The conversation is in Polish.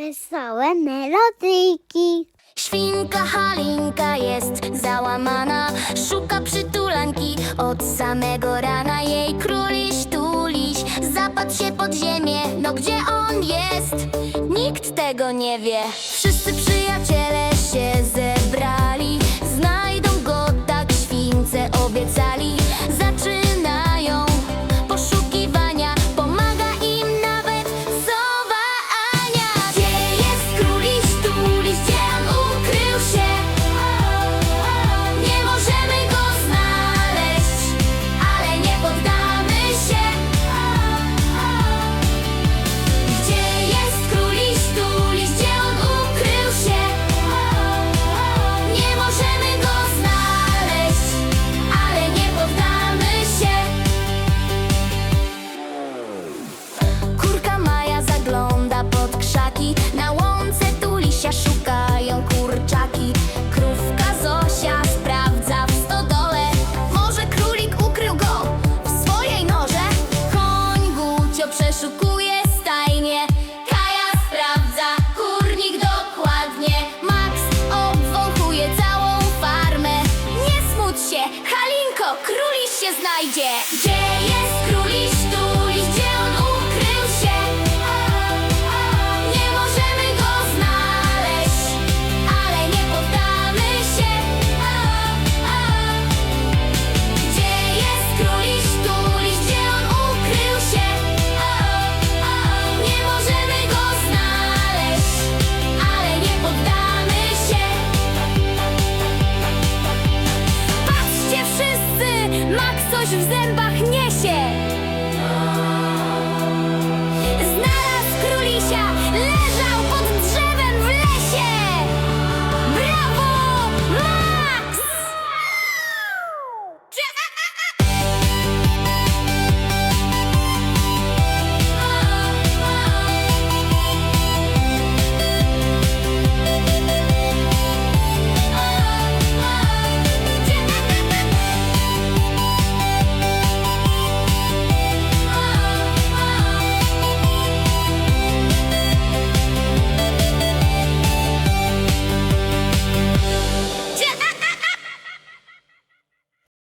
Wesołe melodyjki. Świnka Halinka jest załamana Szuka przytulanki od samego rana Jej króliś tuliś zapadł się pod ziemię No gdzie on jest? Nikt tego nie wie Wszyscy przyjaciele Gucio przeszukuje stajnie. Kaja sprawdza kurnik dokładnie. Max obwąchuje całą farmę. Nie smuć się, Halinko, króliś się znajdzie Max coś w zębach niesie!